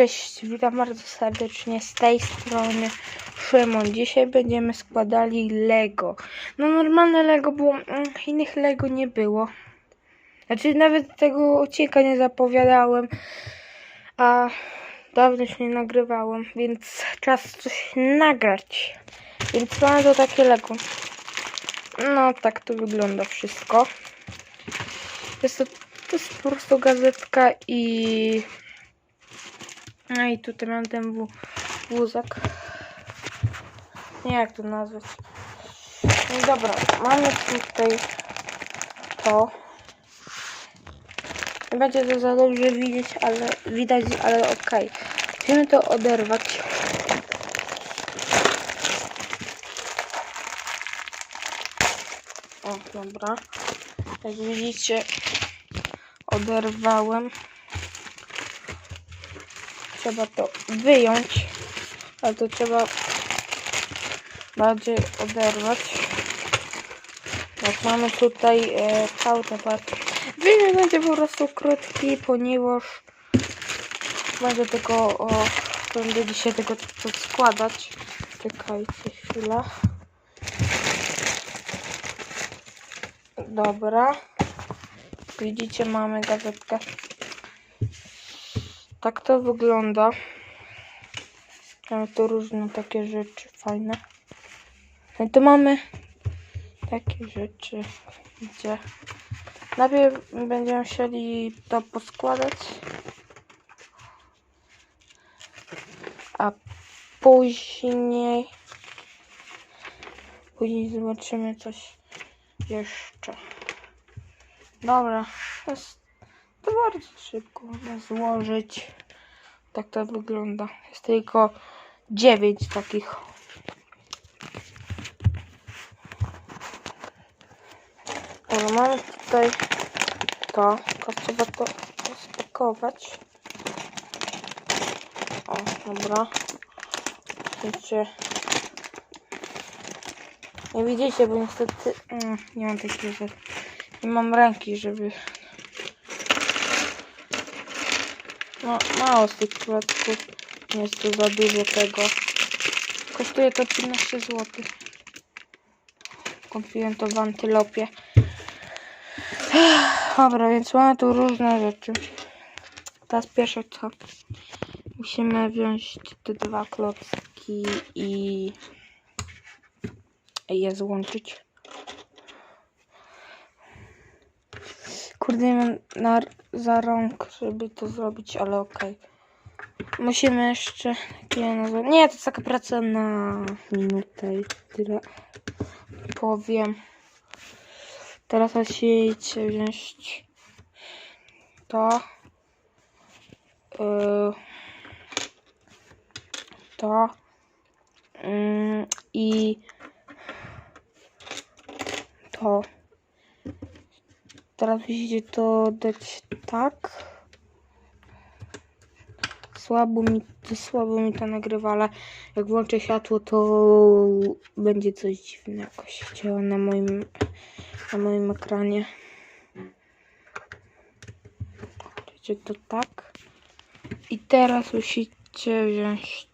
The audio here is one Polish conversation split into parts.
Cześć, witam bardzo serdecznie z tej strony Szymon. Dzisiaj będziemy składali Lego. No normalne Lego, bo mm, innych Lego nie było. Znaczy nawet tego odcinka nie zapowiadałem, a dawno już nie nagrywałem, więc czas coś nagrać. Więc mamy to takie Lego. No tak to wygląda wszystko. Jest to, to jest po prostu gazetka i no i tutaj mam ten wó- wózek. Nie jak to nazwać. No dobra, mamy tutaj to. Nie będzie to za dobrze widzieć, ale widać, ale okej. Musimy to oderwać. O, dobra. Jak widzicie, oderwałem trzeba to wyjąć, ale to trzeba bardziej oderwać. Jak mamy tutaj e, counterpart. Film będzie po prostu krótki, ponieważ będę tego, o, będę dzisiaj tego składać. Czekajcie chwilę. Dobra. Widzicie, mamy gazetkę. Tak to wygląda. Mamy tu różne takie rzeczy fajne. No i tu mamy takie rzeczy, gdzie najpierw będziemy chcieli to poskładać, a później później zobaczymy coś jeszcze. Dobra, to jest to bardzo szybko można złożyć. Tak to wygląda. Jest tylko 9 takich. Dobra, mamy tutaj to. Tylko trzeba to spakować. O, dobra. Widzicie. Nie widzicie, bo niestety mm, nie mam takiego, że nie mam ręki, żeby Mało z tych klocków. Nie jest tu za dużo tego. Kosztuje to 13 zł. Kupiłem to w antylopie. Dobra, więc mamy tu różne rzeczy. Teraz pierwsze co? Musimy wziąć te dwa klocki i je złączyć. Kurde, mam na, za rąk, żeby to zrobić, ale okej. Musimy jeszcze... Nie, to jest taka praca na minutę i tyle. Powiem. Teraz musicie wziąć to. Yy, to. Yy, I to. Teraz musicie to dać tak. Słabo mi, to słabo mi to nagrywa, ale jak włączę światło, to będzie coś dziwnego jakoś działa na moim, na moim ekranie. Wiecie to tak. I teraz musicie wziąć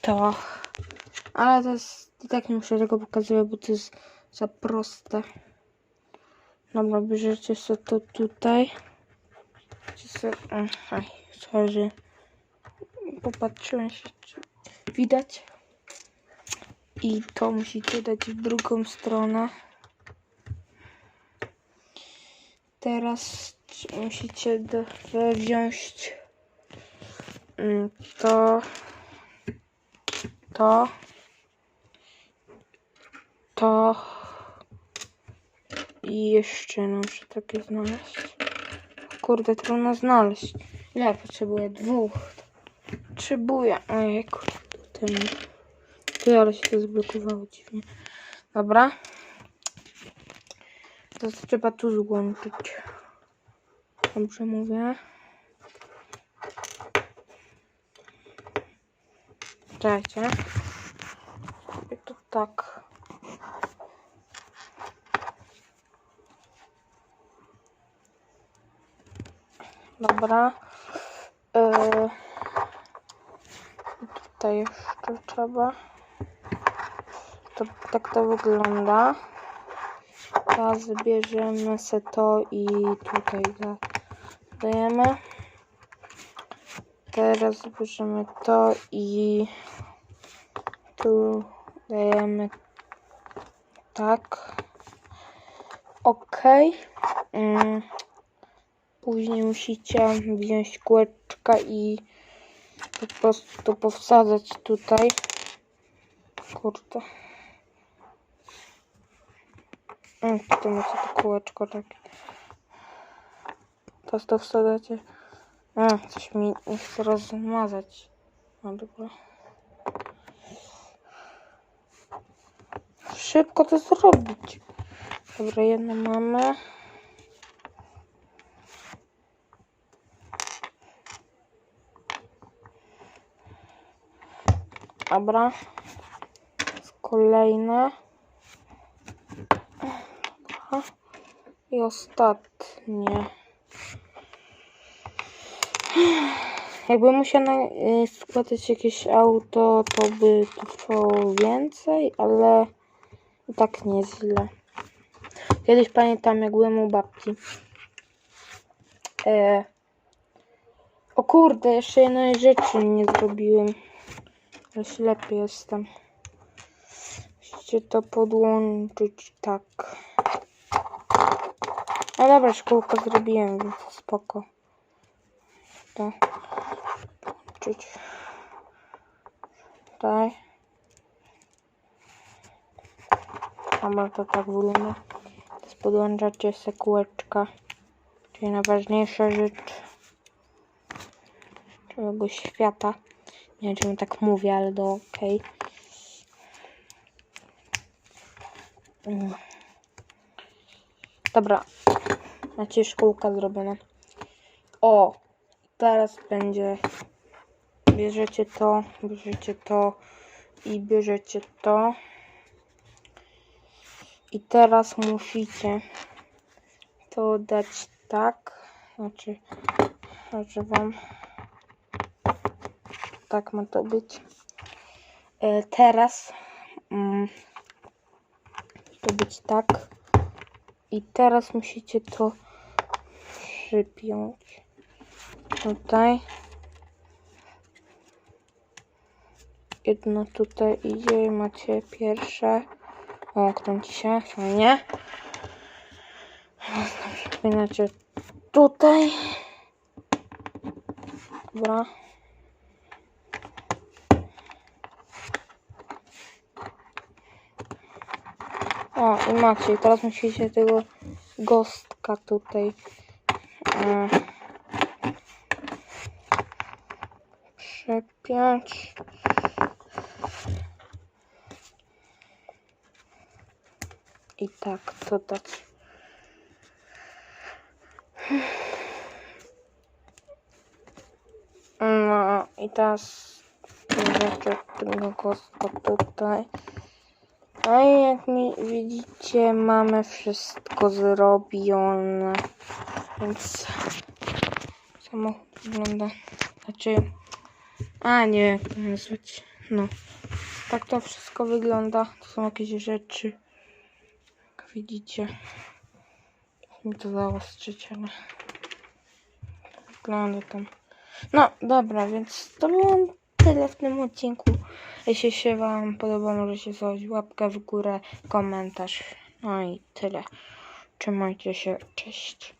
to. Ale to jest, i tak nie muszę tego pokazywać, bo to jest za proste. Dobra, bierzecie sobie to tutaj. Sobie... Aj, sorry. Popatrzyłem się, czy widać. I to musicie dać w drugą stronę. Teraz musicie do, wziąć mm, to, to, to, i jeszcze muszę takie znaleźć. Kurde, trudno znaleźć. Ile potrzebuję? Dwóch. Potrzebuję. Ojejku. Tym. Ty, ale się to zblokowało dziwnie. Dobra. To trzeba tu złączyć. Dobrze mówię. Czekajcie. Zrobię to tak. Dobra. Yy, tutaj jeszcze trzeba. To, tak to wygląda. Teraz bierzemy se to i tutaj da- dajemy. Teraz bierzemy to i tu dajemy tak. Ok. Mm. Później musicie wziąć kółeczka i po prostu powsadzać tutaj. Kurde. Mm, Tu macie to kółeczko takie. Teraz to wsadzacie. A, coś mi nie chce rozmazać. No dobra. Szybko to zrobić. Dobra, jedno mamy. Dobra. Kolejne. I ostatnie. Jakby musiała y, składać jakieś auto, to by trwało więcej, ale i tak nieźle. Kiedyś pamiętam, jak byłem u babci. E... O kurde, jeszcze jednej rzeczy nie zrobiłem. Ale ślepy jestem. Musicie to podłączyć tak. No dobra, szkółko zrobiłem, więc spoko. To podłączyć. Tutaj. Dobra, to tak wygląda. Teraz podłączacie se kółeczka. Czyli najważniejsza rzecz całego świata. Nie wiem, tak mówię, ale do okej. Mm. Dobra. Macie szkółka zrobiona. O! Teraz będzie. Bierzecie to, bierzecie to i bierzecie to. I teraz musicie to dać tak. Znaczy, że wam tak ma to być. E, teraz mm, to być tak. I teraz musicie to przypiąć tutaj. Jedno tutaj idzie i macie pierwsze. O, kręci się, fajnie. Przypinacie tutaj. Dobra. O, i teraz musicie tego gostka tutaj e, przepiąć. I tak to dać. No i teraz bierzecie tego gostka tutaj. I jak mi widzicie, mamy wszystko zrobione. Więc samochód wygląda. Znaczy. A nie wiem jak to nazwać. No. Tak to wszystko wygląda. To są jakieś rzeczy. Jak widzicie. Mi to zaostrzyć, ale wygląda tam. No dobra, więc to było tyle w tym odcinku. Jeśli się Wam podoba, możecie zostawić łapkę w górę, komentarz. No i tyle. Trzymajcie się. Cześć.